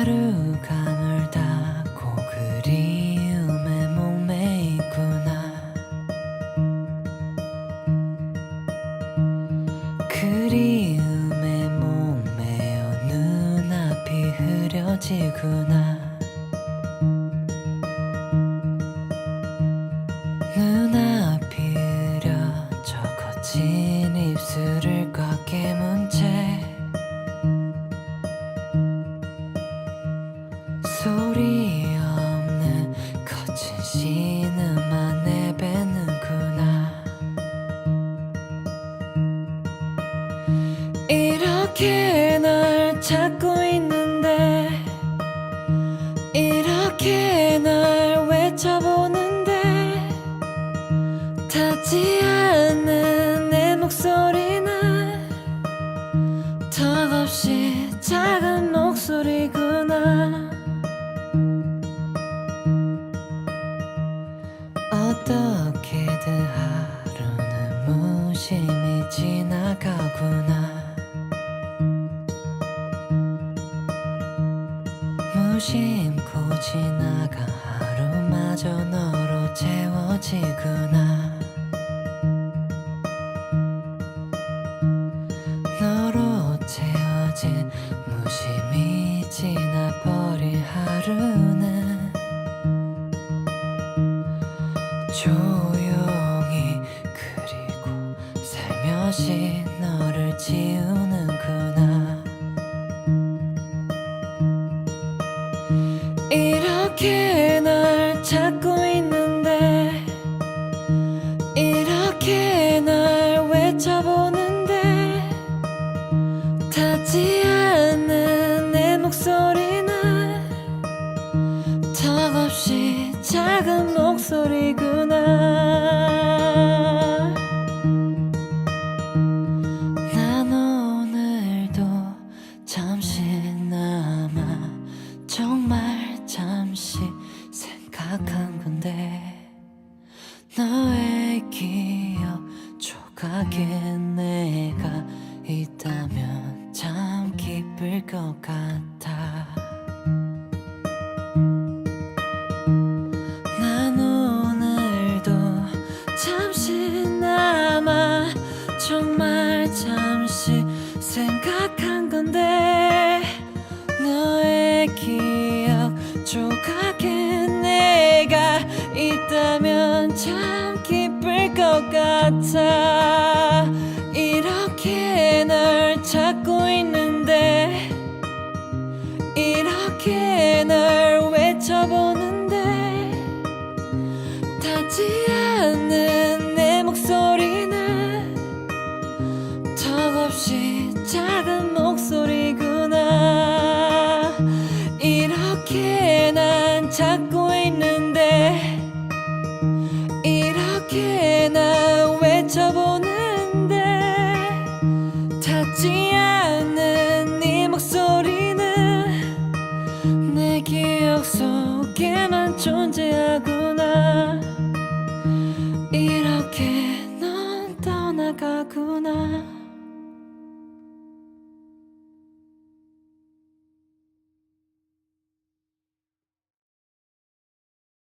하루가 멀다 고 그리움에 목매이구나. 그리움에 목매어 눈앞이 흐려지구나 이렇게 널 찾고 있는데? 이렇게 널 외쳐보는데? 닿지 않는 내 목소리는 턱없이 작은 목소리구나. 어떻게든 하루는 무심히 지나가구나 무심코 지나가 하루마저 너로 채워지구나. 너로 채워진 무심히 지나버린 하루는 조용히 그리고 살며시 너를 지우는구나 이렇게 널 찾고 있는데? 이렇게 널 외쳐보는데? 닿지 않는 내 목소리는 턱없이 작은 목소리구 조각에 내가 있다면 참 기쁠 것 같아. 난 오늘도 잠시나마 정말 잠시 생각한 건데 너의 것 같아. 이렇게 널 찾고 있는데 이렇게 널 외쳐보는데 닿지 않는 내 목소리는 턱없이 작은 목소리구나. 이렇게 난 찾고 닿지 않는 네 목소리는 내 기억 속에만 존재하구나. 이렇게 넌 떠나가구나